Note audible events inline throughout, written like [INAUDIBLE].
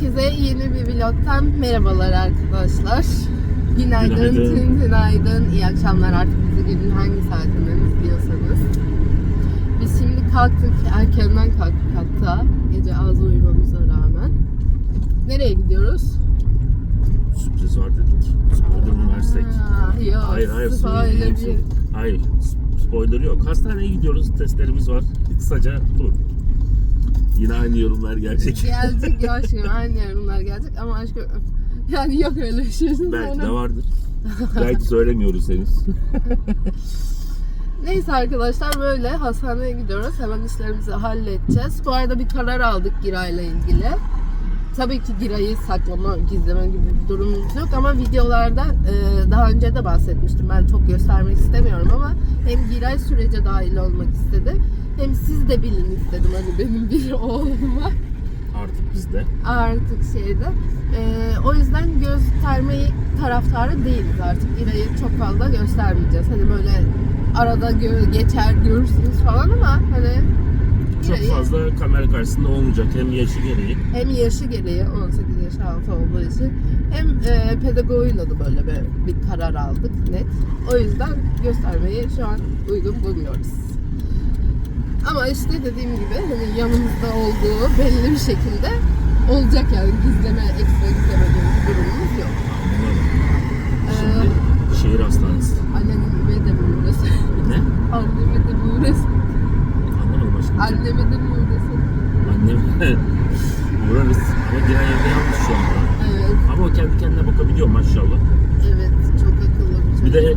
Herkese yeni bir vlogtan merhabalar arkadaşlar. Günaydın, Günaydın. tüm günaydın, iyi akşamlar artık bizi günün hangi saatinden izliyorsanız. Biz şimdi kalktık, erkenden kalktık hatta gece az uyumamıza rağmen. Nereye gidiyoruz? Sürpriz var dedik. Spoiler mı versek? Yok, Hayır hayır spoiler değil. Hayır spoiler yok. Hastaneye gidiyoruz testlerimiz var. Kısaca bu. Yine aynı yorumlar gelecek. Gelecek ya aşkım, aynı yorumlar gelecek ama aşkım yani yok öyle bir şey. Belki Sonra- de vardır. Belki söylemiyoruz henüz. Neyse arkadaşlar böyle hastaneye gidiyoruz. Hemen işlerimizi halledeceğiz. Bu arada bir karar aldık Giray'la ilgili. Tabii ki Giray'ı saklama, gizleme gibi bir durumumuz yok ama videolarda e, daha önce de bahsetmiştim. Ben çok göstermek istemiyorum ama hem Giray sürece dahil olmak istedi. Hem siz de bilin istedim hani benim bir [LAUGHS] oğlum var Artık bizde. artık şeyde. Ee, o yüzden göstermeyi taraftarı değiliz artık. İra'yı çok fazla göstermeyeceğiz. Hani böyle arada gö- geçer görürsünüz falan ama hani Çok fazla kamera karşısında olmayacak. Hem yaşı gereği. hem yaşı gereği 18 yaş altı olduğu için hem e, pedagoğuyla da böyle bir, bir karar aldık net. O yüzden göstermeyi şu an uygun bulmuyoruz. Ama işte dediğim gibi hani yanımızda olduğu belli bir şekilde olacak yani gizleme, ekstra gizleme gibi bir durumumuz yok. Ee, Şimdi şehir hastanesi. anneme de mi uğrasın? Ne? Anneme de aşkım. Anneme de mi uğrasın? Annem uğrarız. Ama giren evde yalnız şu anda. Evet, Ama o kendi kendine bakabiliyor maşallah. evet çok akıllı bir çocuk. Bir de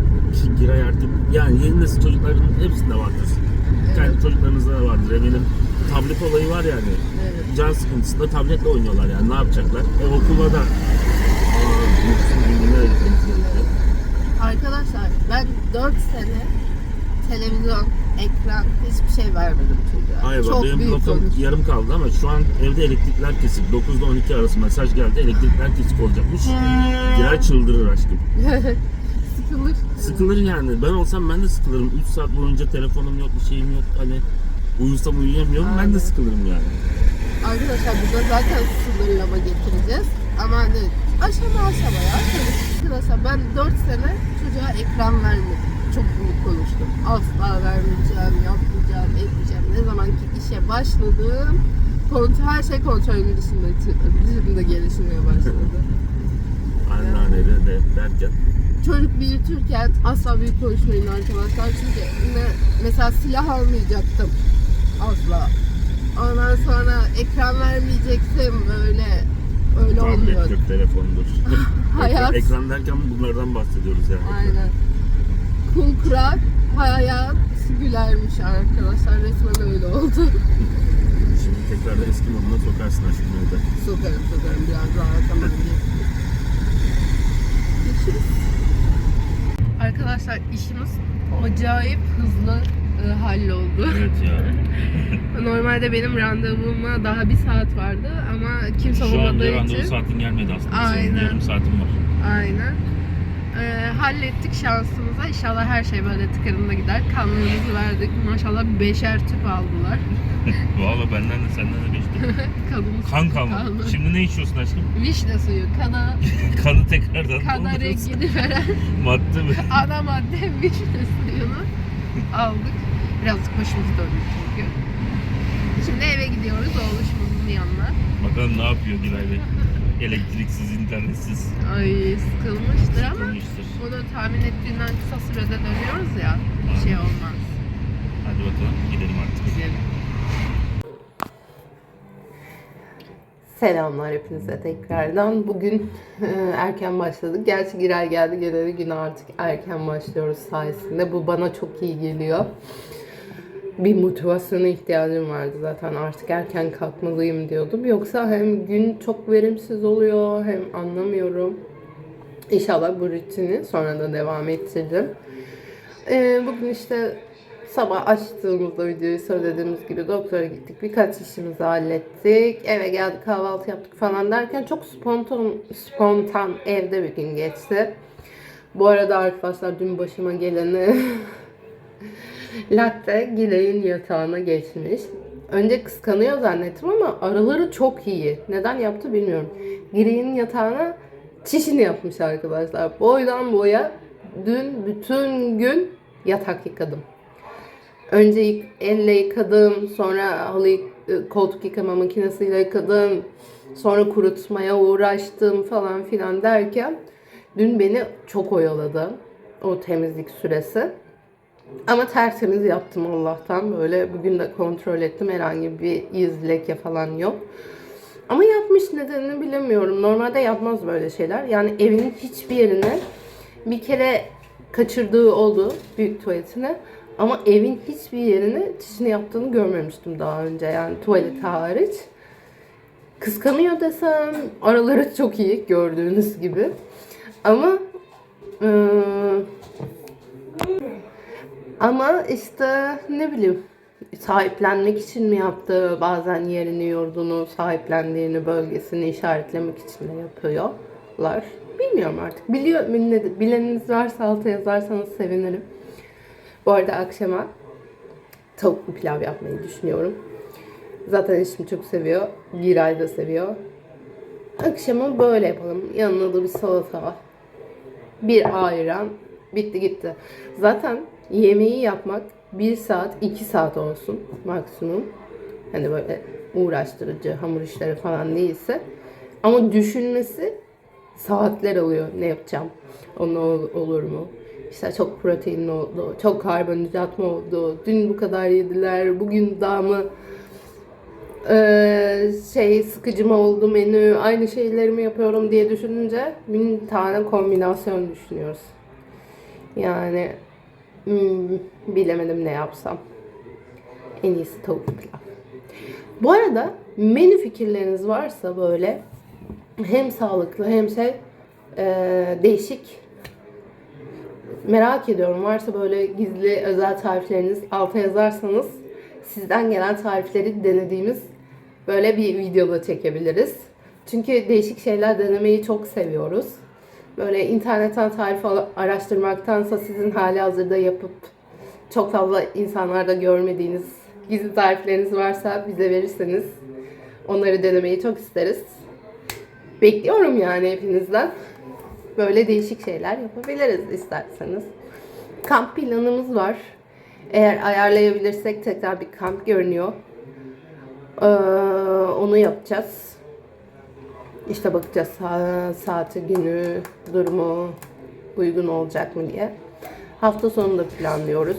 Giray artık yani yeni nesil çocukların hepsinde vardır. Kendi Evet. çocuklarınızda da vardır eminim. Tablet olayı var yani. Evet. Can sıkıntısında tabletle oynuyorlar yani ne yapacaklar? E okula da Aa, Arkadaşlar ben 4 sene televizyon, ekran hiçbir şey vermedim çocuğa. Hayır çok benim büyük yarım kaldı ama şu an evde elektrikler kesik. 9 ile 12 arası mesaj geldi. Elektrikler kesik olacakmış. Giray çıldırır aşkım. [LAUGHS] Sıkılır. Sıkılır yani. Ben olsam ben de sıkılırım. 3 saat boyunca telefonum yok, bir şeyim yok. Hani uyusam uyuyamıyorum. Ben Aynen. de sıkılırım yani. Arkadaşlar burada zaten sınırlama getireceğiz. Ama hani aşama aşama ya. Arkadaşlar ben 4 sene çocuğa ekran vermedim. Çok büyük konuştum. Asla vermeyeceğim, yapmayacağım, etmeyeceğim. Ne zaman ki işe başladım, kontrol, her şey kontrolün dışında, dışında gelişmeye başladı. [LAUGHS] Anneannede de derken. Çocuk büyütürken asla büyük konuşmayın arkadaşlar. Çünkü ne, mesela silah almayacaktım. Asla. Ondan sonra ekran vermeyecektim böyle. Öyle olmuyor. Tablettir, telefondur. [LAUGHS] Hayat. Ekran, ekran derken bunlardan bahsediyoruz yani. Aynen. Kul kurak, hayat gülermiş arkadaşlar. Resmen öyle oldu. Şimdi tekrar da eski moduna sokarsın aşkım evde. sokarım sokarım biraz rahatlamalım diye. Arkadaşlar işimiz acayip hızlı e, halloldu. Evet ya. [LAUGHS] Normalde benim randevuma daha bir saat vardı ama kimse Şu an olmadığı randevu için. saatin gelmedi aslında. Senin Aynen. yarım saatin var. Aynen. Ee, hallettik şansımıza. İnşallah her şey böyle tıkırında gider. Kanlarımızı verdik. Maşallah beşer tüp aldılar. [LAUGHS] Valla benden de senden de geçti. [LAUGHS] Kanımız Kan kalmadı. kalmadı. Şimdi ne içiyorsun aşkım? Vişne suyu, kana, [LAUGHS] Kanı tekrardan kana rengini veren Madde mi? ana madde vişne suyunu aldık. Birazcık başımız döndü çünkü. Şimdi eve gidiyoruz oğluşumuzun yanına. Bakalım ne yapıyor Gülay Bey? Elektriksiz, internetsiz. Ay sıkılmıştır ama Sıkılmıştır. bunu tahmin ettiğinden kısa sürede dönüyoruz ya. Bir şey olmaz. Hadi bakalım gidelim artık. Gidelim. Selamlar hepinize tekrardan. Bugün e, erken başladık. Gerçi Giray geldi geleli gün artık erken başlıyoruz sayesinde. Bu bana çok iyi geliyor. Bir motivasyona ihtiyacım vardı zaten artık erken kalkmalıyım diyordum. Yoksa hem gün çok verimsiz oluyor hem anlamıyorum. İnşallah bu rutini sonra da devam ettiririm. Ee, bugün işte sabah açtığımızda videoyu söylediğimiz gibi doktora gittik. Birkaç işimizi hallettik. Eve geldik kahvaltı yaptık falan derken çok spontan, spontan evde bir gün geçti. Bu arada arkadaşlar dün başıma geleni [LAUGHS] latte Gilay'ın yatağına geçmiş. Önce kıskanıyor zannettim ama araları çok iyi. Neden yaptı bilmiyorum. Girey'in yatağına çişini yapmış arkadaşlar. Boydan boya dün bütün gün yatak yıkadım. Önce elle yıkadım, sonra halı e, koltuk yıkama makinesiyle yıkadım. Sonra kurutmaya uğraştım falan filan derken dün beni çok oyaladı o temizlik süresi. Ama tertemiz yaptım Allah'tan. Böyle bugün de kontrol ettim. Herhangi bir iz, leke falan yok. Ama yapmış nedenini bilemiyorum. Normalde yapmaz böyle şeyler. Yani evinin hiçbir yerine bir kere kaçırdığı oldu büyük tuvaletine. Ama evin hiçbir yerine çişini yaptığını görmemiştim daha önce. Yani tuvalet hariç. Kıskanıyor desem araları çok iyi gördüğünüz gibi. Ama ıı, ama işte ne bileyim sahiplenmek için mi yaptı? Bazen yerini, yurdunu, sahiplendiğini, bölgesini işaretlemek için de yapıyorlar. Bilmiyorum artık. Biliyor, bileniniz varsa alta yazarsanız sevinirim. Bu arada akşama tavuklu pilav yapmayı düşünüyorum. Zaten eşim çok seviyor. Giray da seviyor. Akşama böyle yapalım. Yanına da bir salata, bir ayran bitti gitti. Zaten yemeği yapmak bir saat iki saat olsun maksimum. Hani böyle uğraştırıcı hamur işleri falan değilse. Ama düşünmesi saatler alıyor ne yapacağım. Onun ol- olur mu? İşte çok proteinli oldu, çok karbonhidrat mı oldu, dün bu kadar yediler, bugün daha mı ee, şey sıkıcı mı oldu menü, aynı şeyleri mi yapıyorum diye düşününce bin tane kombinasyon düşünüyoruz. Yani hmm, bilemedim ne yapsam. En iyisi tavuk pilav. Bu arada menü fikirleriniz varsa böyle hem sağlıklı hem şey ee, değişik merak ediyorum. Varsa böyle gizli özel tarifleriniz alta yazarsanız sizden gelen tarifleri denediğimiz böyle bir videoda çekebiliriz. Çünkü değişik şeyler denemeyi çok seviyoruz. Böyle internetten tarif araştırmaktansa sizin hali hazırda yapıp çok fazla insanlarda görmediğiniz gizli tarifleriniz varsa bize verirseniz onları denemeyi çok isteriz. Bekliyorum yani hepinizden. Böyle değişik şeyler yapabiliriz isterseniz. Kamp planımız var. Eğer ayarlayabilirsek tekrar bir kamp görünüyor. Ee, onu yapacağız. İşte bakacağız sa- saati, günü, durumu uygun olacak mı diye. Hafta sonu da planlıyoruz.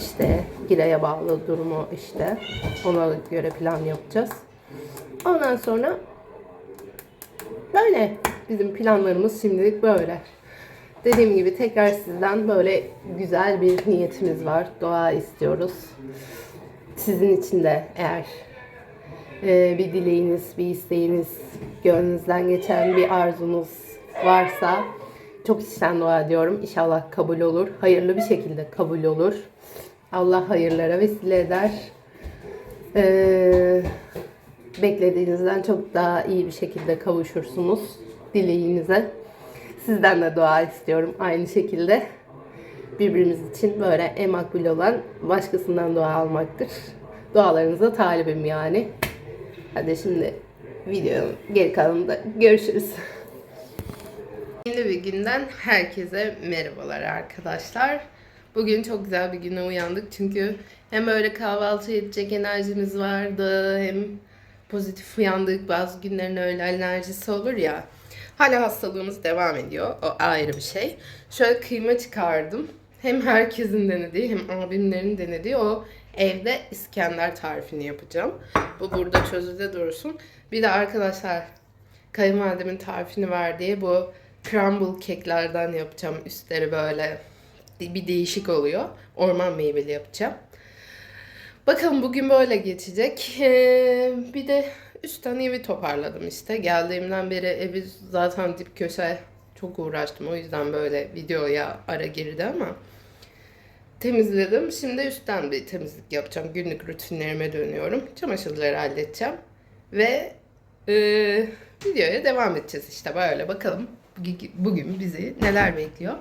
İşte Gire'ye bağlı durumu işte. Ona göre plan yapacağız. Ondan sonra Böyle bizim planlarımız şimdilik böyle. Dediğim gibi tekrar sizden böyle güzel bir niyetimiz var. Dua istiyoruz. Sizin için de eğer bir dileğiniz, bir isteğiniz, gönlünüzden geçen bir arzunuz varsa çok içten dua ediyorum. İnşallah kabul olur. Hayırlı bir şekilde kabul olur. Allah hayırlara vesile eder. Ee, beklediğinizden çok daha iyi bir şekilde kavuşursunuz dileğinize. Sizden de dua istiyorum aynı şekilde. Birbirimiz için böyle en makbul olan başkasından dua almaktır. Dualarınıza talibim yani. Hadi şimdi videonun geri kalanında görüşürüz. Yeni bir günden herkese merhabalar arkadaşlar. Bugün çok güzel bir güne uyandık çünkü hem öyle kahvaltı edecek enerjimiz vardı hem pozitif uyandık. Bazı günlerin öyle enerjisi olur ya. Hala hastalığımız devam ediyor. O ayrı bir şey. Şöyle kıyma çıkardım. Hem herkesin denediği hem abimlerin denediği o evde İskender tarifini yapacağım. Bu burada çözüde dursun. Bir de arkadaşlar kayınvalidemin tarifini verdiği bu crumble keklerden yapacağım. Üstleri böyle bir değişik oluyor. Orman meyveli yapacağım. Bakalım bugün böyle geçecek. Ee, bir de üstten evi toparladım işte. Geldiğimden beri evi zaten dip köşe çok uğraştım. O yüzden böyle videoya ara girdi ama temizledim. Şimdi üstten bir temizlik yapacağım. Günlük rutinlerime dönüyorum. Çamaşırları halledeceğim. Ve e, videoya devam edeceğiz işte böyle. Bakalım bugün- bizi neler bekliyor.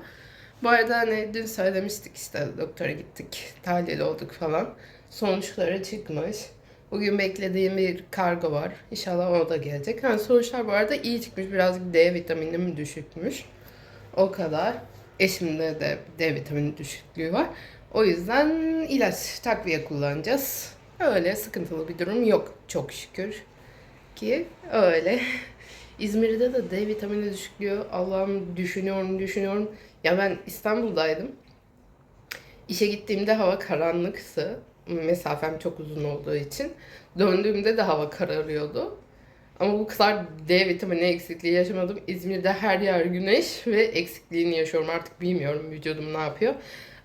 Bu arada hani dün söylemiştik işte doktora gittik, tahlil olduk falan. sonuçları çıkmış. Bugün beklediğim bir kargo var. İnşallah o da gelecek. Yani sonuçlar bu arada iyi çıkmış. Birazcık D vitaminim düşükmüş. O kadar. Eşimde de D vitamini düşüklüğü var. O yüzden ilaç takviye kullanacağız. Öyle sıkıntılı bir durum yok çok şükür ki öyle. [LAUGHS] İzmir'de de D vitamini düşüklüğü Allah'ım düşünüyorum düşünüyorum. Ya ben İstanbul'daydım. İşe gittiğimde hava karanlıktı. Mesafem çok uzun olduğu için. Döndüğümde de hava kararıyordu. Ama bu kadar D vitamini eksikliği yaşamadım. İzmir'de her yer güneş ve eksikliğini yaşıyorum. Artık bilmiyorum vücudum ne yapıyor.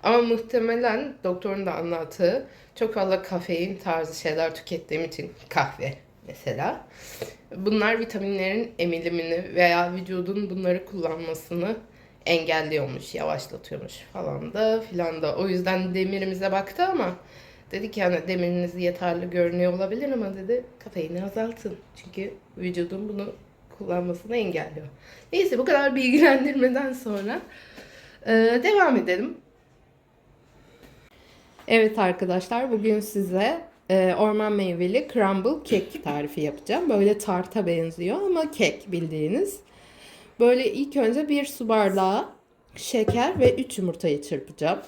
Ama muhtemelen doktorun da anlattığı çok fazla kafein tarzı şeyler tükettiğim için kahve mesela. Bunlar vitaminlerin emilimini veya vücudun bunları kullanmasını engelliyormuş, yavaşlatıyormuş falan da filan da. O yüzden demirimize baktı ama dedi ki yani demiriniz yeterli görünüyor olabilir ama dedi kafeini azaltın. Çünkü vücudun bunu kullanmasını engelliyor. Neyse bu kadar bilgilendirmeden sonra e, devam edelim. Evet arkadaşlar bugün size e, orman meyveli crumble kek tarifi yapacağım. Böyle tarta benziyor ama kek bildiğiniz. Böyle ilk önce bir su bardağı şeker ve 3 yumurtayı çırpacağım.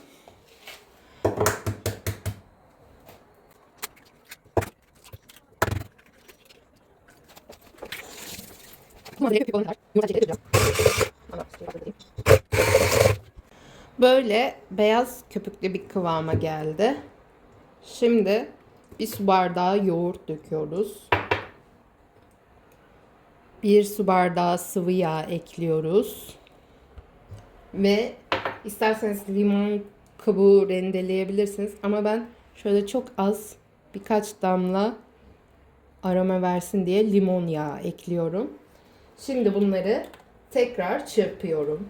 Böyle beyaz köpüklü bir kıvama geldi. Şimdi bir su bardağı yoğurt döküyoruz. Bir su bardağı sıvı yağ ekliyoruz. Ve isterseniz limon kabuğu rendeleyebilirsiniz. Ama ben şöyle çok az birkaç damla aroma versin diye limon yağı ekliyorum. Şimdi bunları tekrar çırpıyorum.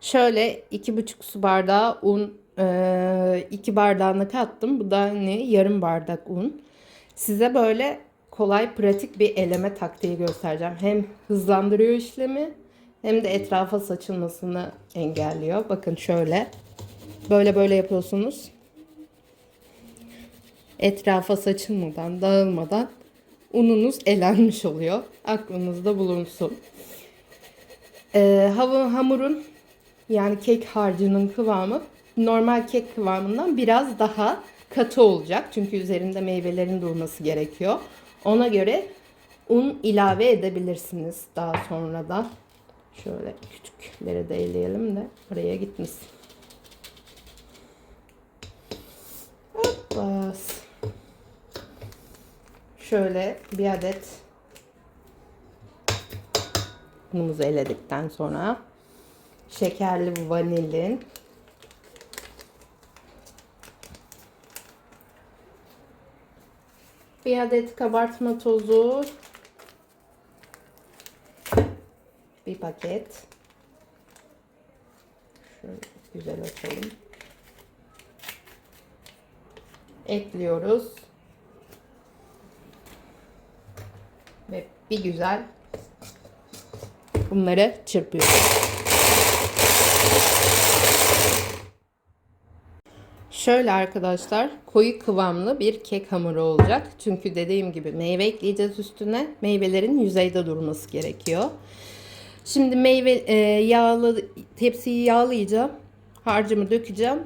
Şöyle iki buçuk su bardağı un, e, iki bardağına kattım. Bu da ne? Yarım bardak un. Size böyle kolay, pratik bir eleme taktiği göstereceğim. Hem hızlandırıyor işlemi hem de etrafa saçılmasını engelliyor. Bakın şöyle. Böyle böyle yapıyorsunuz. Etrafa saçılmadan, dağılmadan ununuz elenmiş oluyor. Aklınızda bulunsun. Ee, hava hamurun yani kek harcının kıvamı normal kek kıvamından biraz daha katı olacak. Çünkü üzerinde meyvelerin durması gerekiyor. Ona göre un ilave edebilirsiniz daha sonra da. Şöyle küçükleri de eleyelim de oraya gitmesin. Şöyle bir adet unumuzu eledikten sonra şekerli vanilin bir adet kabartma tozu bir paket. Şöyle güzel açalım. Ekliyoruz ve bir güzel bunları çırpıyoruz. Şöyle arkadaşlar koyu kıvamlı bir kek hamuru olacak. Çünkü dediğim gibi meyve ekleyeceğiz üstüne. Meyvelerin yüzeyde durması gerekiyor. Şimdi meyve e, yağlı tepsiyi yağlayacağım. Harcımı dökeceğim.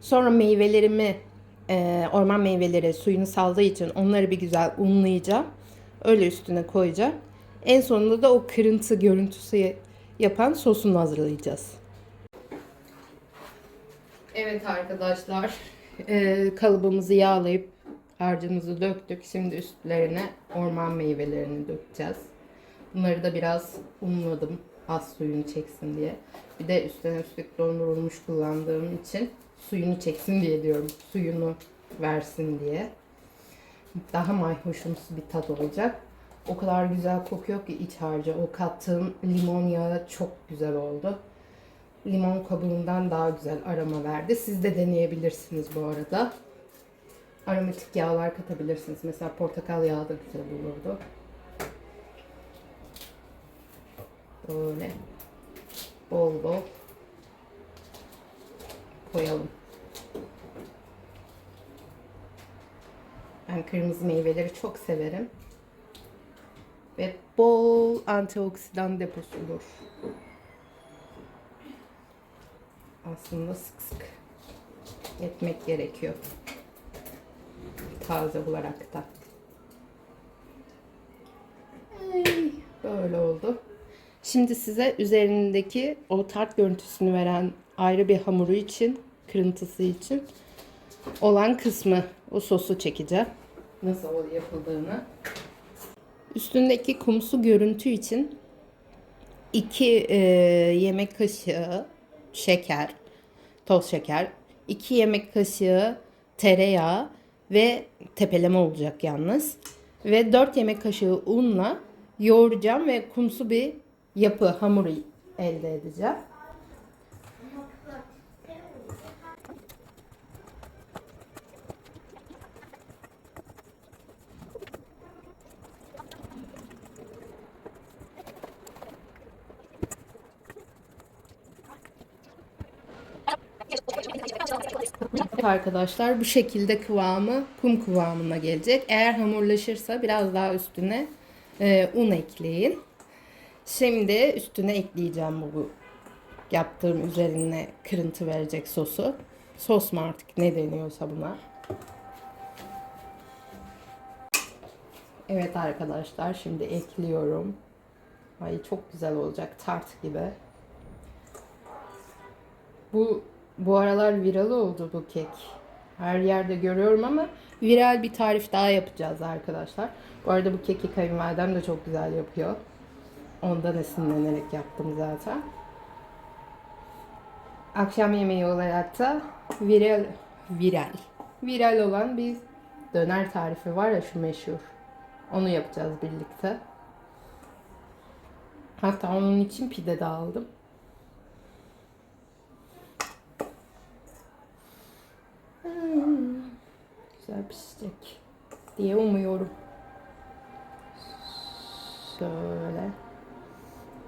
Sonra meyvelerimi e, orman meyveleri suyunu saldığı için onları bir güzel unlayacağım. Öyle üstüne koyacağım. En sonunda da o kırıntı görüntüsü yapan sosunu hazırlayacağız. Evet arkadaşlar e, kalıbımızı yağlayıp harcımızı döktük. Şimdi üstlerine orman meyvelerini dökeceğiz. Bunları da biraz unladım az suyunu çeksin diye. Bir de üstüne üstlük dondurulmuş kullandığım için suyunu çeksin diye diyorum. Suyunu versin diye. Daha mayhoşumsu bir tat olacak. O kadar güzel kokuyor ki iç harcı. O kattığım limon yağı çok güzel oldu limon kabuğundan daha güzel aroma verdi. Siz de deneyebilirsiniz bu arada. Aromatik yağlar katabilirsiniz. Mesela portakal yağı da güzel olurdu. Böyle bol bol koyalım. Ben kırmızı meyveleri çok severim. Ve bol antioksidan deposudur. Aslında sık sık etmek gerekiyor. Taze olarak da. Böyle oldu. Şimdi size üzerindeki o tart görüntüsünü veren ayrı bir hamuru için, kırıntısı için olan kısmı, o sosu çekeceğim. Nasıl yapıldığını. Üstündeki kumsu görüntü için 2 yemek kaşığı şeker, toz şeker, 2 yemek kaşığı tereyağı ve tepeleme olacak yalnız. Ve 4 yemek kaşığı unla yoğuracağım ve kumsu bir yapı hamuru elde edeceğim. Arkadaşlar bu şekilde kıvamı kum kıvamına gelecek. Eğer hamurlaşırsa biraz daha üstüne e, un ekleyin. Şimdi üstüne ekleyeceğim bu yaptığım üzerine kırıntı verecek sosu. Sos mu artık ne deniyorsa buna. Evet arkadaşlar şimdi ekliyorum. Ay çok güzel olacak tart gibi. Bu bu aralar viral oldu bu kek. Her yerde görüyorum ama viral bir tarif daha yapacağız arkadaşlar. Bu arada bu keki kayınvalidem de çok güzel yapıyor. Ondan esinlenerek yaptım zaten. Akşam yemeği olarak da viral viral viral olan bir döner tarifi var ya şu meşhur. Onu yapacağız birlikte. Hatta onun için pide de aldım. Güzel pişecek diye umuyorum. Şöyle.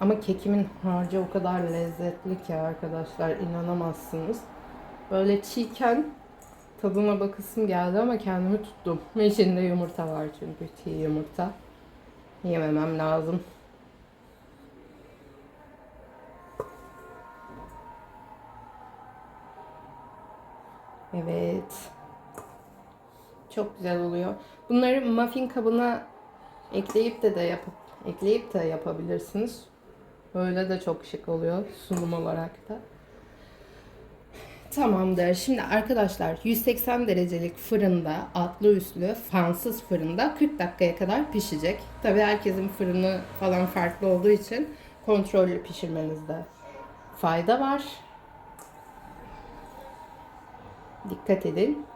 Ama kekimin harcı o kadar lezzetli ki arkadaşlar inanamazsınız. Böyle çiğken tadına bakısım geldi ama kendimi tuttum. İçinde yumurta var çünkü çiğ yumurta. Yememem lazım. Evet. Çok güzel oluyor. Bunları muffin kabına ekleyip de de yapıp ekleyip de yapabilirsiniz. Böyle de çok şık oluyor sunum olarak da. Tamamdır. Şimdi arkadaşlar 180 derecelik fırında altlı üstlü fansız fırında 40 dakikaya kadar pişecek. Tabi herkesin fırını falan farklı olduğu için kontrollü pişirmenizde fayda var. Dikkat edin.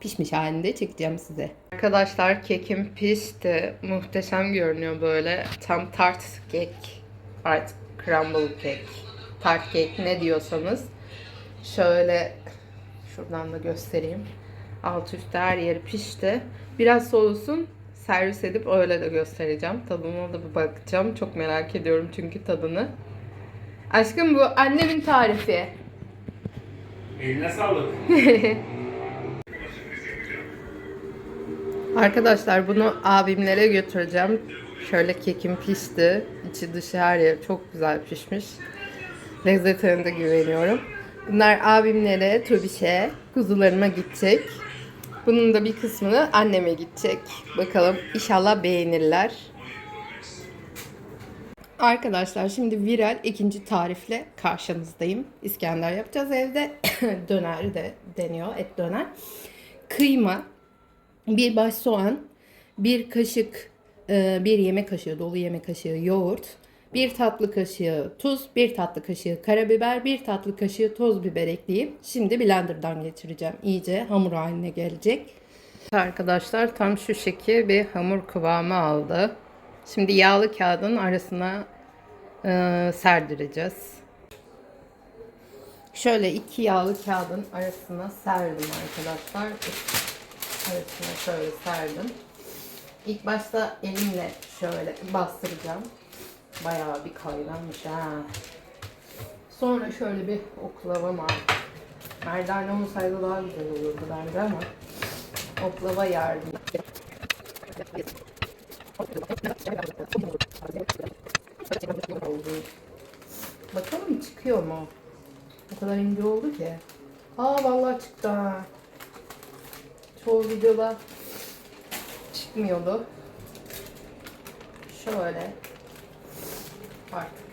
Pişmiş halinde çekeceğim size. Arkadaşlar kekim pişti. Muhteşem görünüyor böyle. Tam tart kek. Artık crumble kek. Tart kek ne diyorsanız. Şöyle şuradan da göstereyim. Alt üst her yeri pişti. Biraz soğusun. Servis edip öyle de göstereceğim. Tadına da bir bakacağım. Çok merak ediyorum çünkü tadını. Aşkım bu annemin tarifi. Eline sağlık. [LAUGHS] Arkadaşlar bunu abimlere götüreceğim. Şöyle kekim pişti. İçi dışı her yer çok güzel pişmiş. Lezzetine de güveniyorum. Bunlar abimlere, Tobiş'e, kuzularıma gidecek. Bunun da bir kısmını anneme gidecek. Bakalım inşallah beğenirler. Arkadaşlar şimdi viral ikinci tarifle karşınızdayım. İskender yapacağız evde. [COUGHS] döner de deniyor, et döner. Kıyma, bir baş soğan, bir kaşık, e, bir yemek kaşığı, dolu yemek kaşığı yoğurt, bir tatlı kaşığı tuz, bir tatlı kaşığı karabiber, bir tatlı kaşığı toz biber ekleyip şimdi blenderdan geçireceğim. İyice hamur haline gelecek. Arkadaşlar tam şu şekil bir hamur kıvamı aldı. Şimdi yağlı kağıdın arasına e, serdireceğiz. Şöyle iki yağlı kağıdın arasına serdim arkadaşlar. Arasına şöyle serdim. İlk başta elimle şöyle bastıracağım. Bayağı bir kayganmış ha. Sonra şöyle bir oklava var. Merdane olsaydı daha güzel olurdu bence ama oklava yardım. Bakalım çıkıyor mu? O kadar ince oldu ki. Aa vallahi çıktı ha. Çoğu videoda çıkmıyordu. Şöyle artık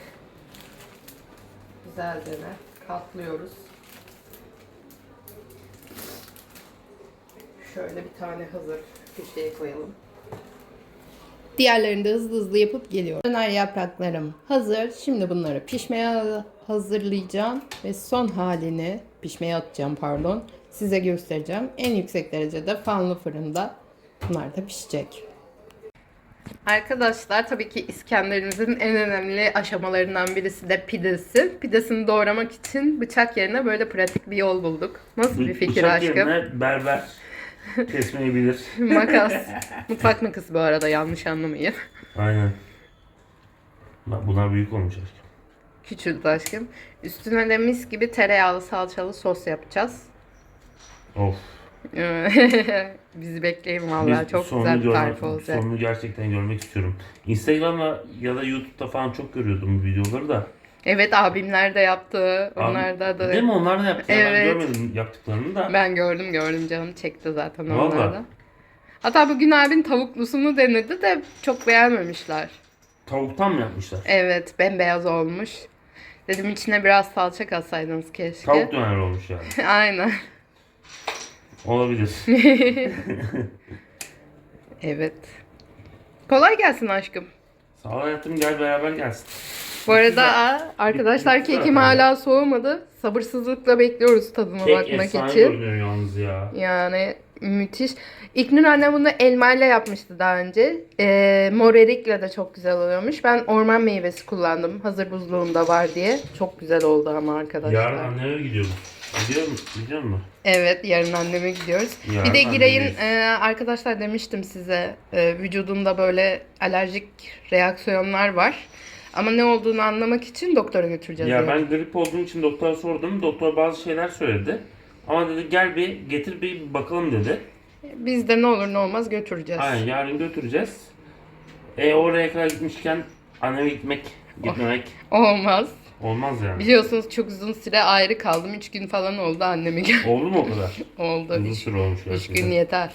güzelce katlıyoruz. Şöyle bir tane hazır köşeye koyalım. Diğerlerini de hızlı hızlı yapıp geliyorum. Döner yapraklarım hazır. Şimdi bunları pişmeye hazırlayacağım ve son halini pişmeye atacağım pardon. Size göstereceğim. En yüksek derecede fanlı fırında bunlar da pişecek. Arkadaşlar tabii ki İskender'imizin en önemli aşamalarından birisi de pidesi. Pidesini doğramak için bıçak yerine böyle pratik bir yol bulduk. Nasıl bir fikir Bıçak aşkım? yerine berber kesmeyi bilir. [LAUGHS] Makas. [LAUGHS] Mutfak makası bu arada yanlış anlamayın. Aynen. Bak bunlar büyük olmuş aşkım. Küçüldü aşkım. Üstüne de mis gibi tereyağlı salçalı sos yapacağız. Of. [LAUGHS] Bizi bekleyin vallahi Biz çok sonunu güzel bir görmek- tarif olacak. Sonunu gerçekten görmek istiyorum. Instagram'da ya da YouTube'da falan çok görüyordum bu videoları da. Evet abimler de yaptı. Onlar da da. Değil mi? Onlar da yaptı. Ya Ben Evet. görmedim yaptıklarını da. Ben gördüm gördüm canım çekti zaten onlar da. Hatta bugün abin tavuklusunu denedi de çok beğenmemişler. Tavuktan mı yapmışlar? Evet bembeyaz olmuş. Dedim içine biraz salça katsaydınız keşke. Tavuk döner olmuş yani. [LAUGHS] Aynen. Olabilir. [LAUGHS] Evet. Kolay gelsin aşkım. Sağ ol hayatım gel beraber gelsin. Bu arada arkadaşlar kekim hala soğumadı. Sabırsızlıkla bekliyoruz tadına Kek bakmak efsane için. görünüyor yalnız ya. Yani müthiş. İknur anne bunu elmayla yapmıştı daha önce. Ee, mor erikle de çok güzel oluyormuş. Ben orman meyvesi kullandım. Hazır buzluğumda var diye. Çok güzel oldu ama arkadaşlar. Yarın anneme gidiyorum. Gidiyor musun? Gidiyor musun? Evet yarın anneme gidiyoruz. Yarın bir de Giray'ın e, arkadaşlar demiştim size e, vücudunda böyle alerjik reaksiyonlar var. Ama ne olduğunu anlamak için doktora götüreceğiz. Ya yani. ben grip olduğum için doktora sordum. Doktor bazı şeyler söyledi. Ama dedi gel bir getir bir bakalım dedi. Biz de ne olur ne olmaz götüreceğiz. Aynen yarın götüreceğiz. E oraya kadar gitmişken anneme gitmek, gitmemek Olmaz. olmaz yani. Biliyorsunuz çok uzun süre ayrı kaldım. 3 gün falan oldu annemi gör. [LAUGHS] Oldu mu o kadar? [LAUGHS] oldu. Uzun 3 süre olmuş gün gerçekten. yeter.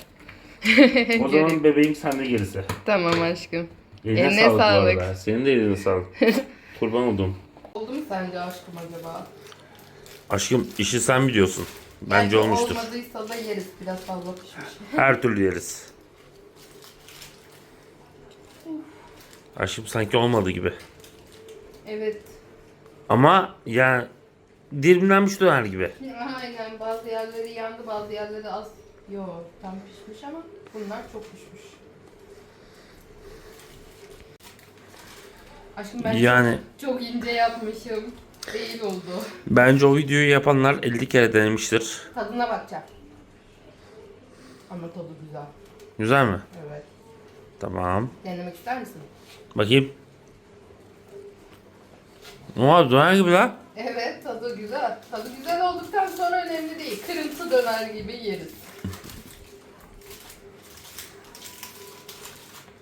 O [LAUGHS] zaman bebeğim sende gerisi. Tamam aşkım. Eline, Eline sağlık, sağlık. bu arada. Senin de eline sağlık. [LAUGHS] Kurban oldum. Oldu mu sence aşkım acaba? Aşkım işi sen biliyorsun. Bence Belki olmuştur. Olmadıysa da yeriz. Biraz fazla pişmiş. Her türlü yeriz. Aşkım sanki olmadı gibi. Evet. Ama yani dilimlenmiş döner gibi. Aynen bazı yerleri yandı bazı yerleri az. Yo tam pişmiş ama bunlar çok pişmiş. Aşkım ben Yani çok ince yapmışım. Değil oldu. bence o videoyu yapanlar 50 kere denemiştir. Tadına bakacağım. Ama tadı güzel. Güzel mi? Evet. Tamam. Denemek ister misin? Bakayım. Oha döner gibi lan. Evet tadı güzel. Tadı güzel olduktan sonra önemli değil. Kırıntı döner gibi yeriz.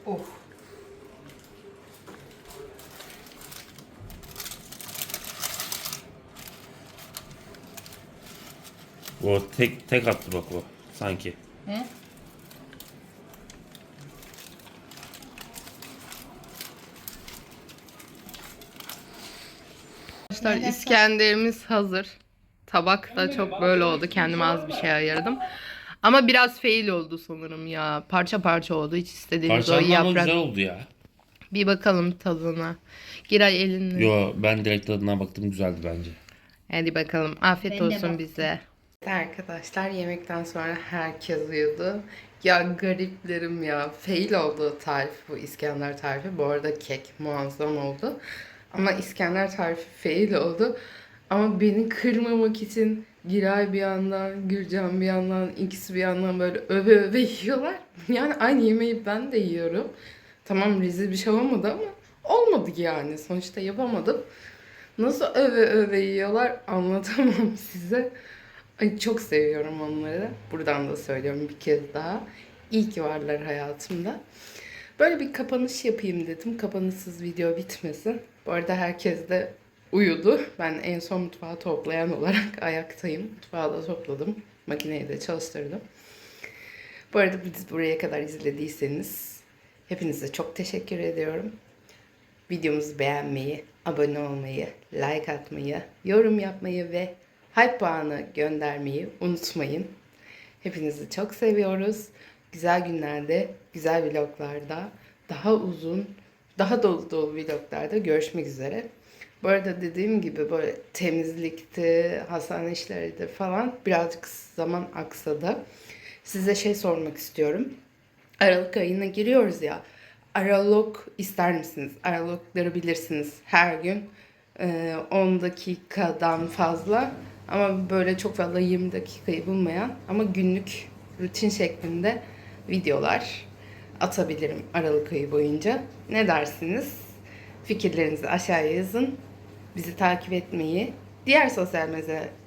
of. O tek tek attı bak o sanki. Hı? Arkadaşlar İskenderimiz hazır. Tabak da çok böyle oldu. Kendime az bir şey ayırdım. Ama biraz fail oldu sanırım ya. Parça parça oldu. Hiç istediğimiz o yaprak. oldu ya. Bir bakalım tadına. Giray elinle. Yo ben direkt tadına baktım güzeldi bence. Hadi bakalım. Afiyet Ben de olsun baktım. bize. Arkadaşlar yemekten sonra herkes uyudu. Ya gariplerim ya. Fail oldu tarif bu İskender tarifi. Bu arada kek muazzam oldu. Ama İskender tarifi fail oldu. Ama beni kırmamak için Giray bir yandan, Gürcan bir yandan, ikisi bir yandan böyle öve öve yiyorlar. Yani aynı yemeği ben de yiyorum. Tamam rezil bir şey olmadı ama olmadı yani. Sonuçta yapamadım. Nasıl öve öve yiyorlar anlatamam [LAUGHS] size. Ay çok seviyorum onları. Buradan da söylüyorum bir kez daha. İyi ki varlar hayatımda. Böyle bir kapanış yapayım dedim. Kapanışsız video bitmesin. Bu arada herkes de uyudu. Ben en son mutfağı toplayan olarak [LAUGHS] ayaktayım. Mutfağı da topladım. Makineyi de çalıştırdım. Bu arada biz buraya kadar izlediyseniz hepinize çok teşekkür ediyorum. Videomuzu beğenmeyi, abone olmayı, like atmayı, yorum yapmayı ve hype puanı göndermeyi unutmayın. Hepinizi çok seviyoruz. Güzel günlerde, güzel vloglarda, daha uzun, daha dolu dolu vloglarda görüşmek üzere. Bu arada dediğim gibi böyle temizlikti, hastane işleriydi falan birazcık zaman aksadı. Size şey sormak istiyorum. Aralık ayına giriyoruz ya. Aralık ister misiniz? Aralıkları bilirsiniz. Her gün e, 10 dakikadan fazla ama böyle çok fazla 20 dakikayı bulmayan ama günlük rutin şeklinde videolar atabilirim Aralık ayı boyunca. Ne dersiniz? Fikirlerinizi aşağıya yazın. Bizi takip etmeyi, diğer sosyal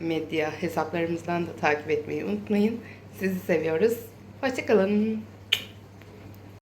medya- hesaplarımızdan da takip etmeyi unutmayın. Sizi seviyoruz. Hoşçakalın.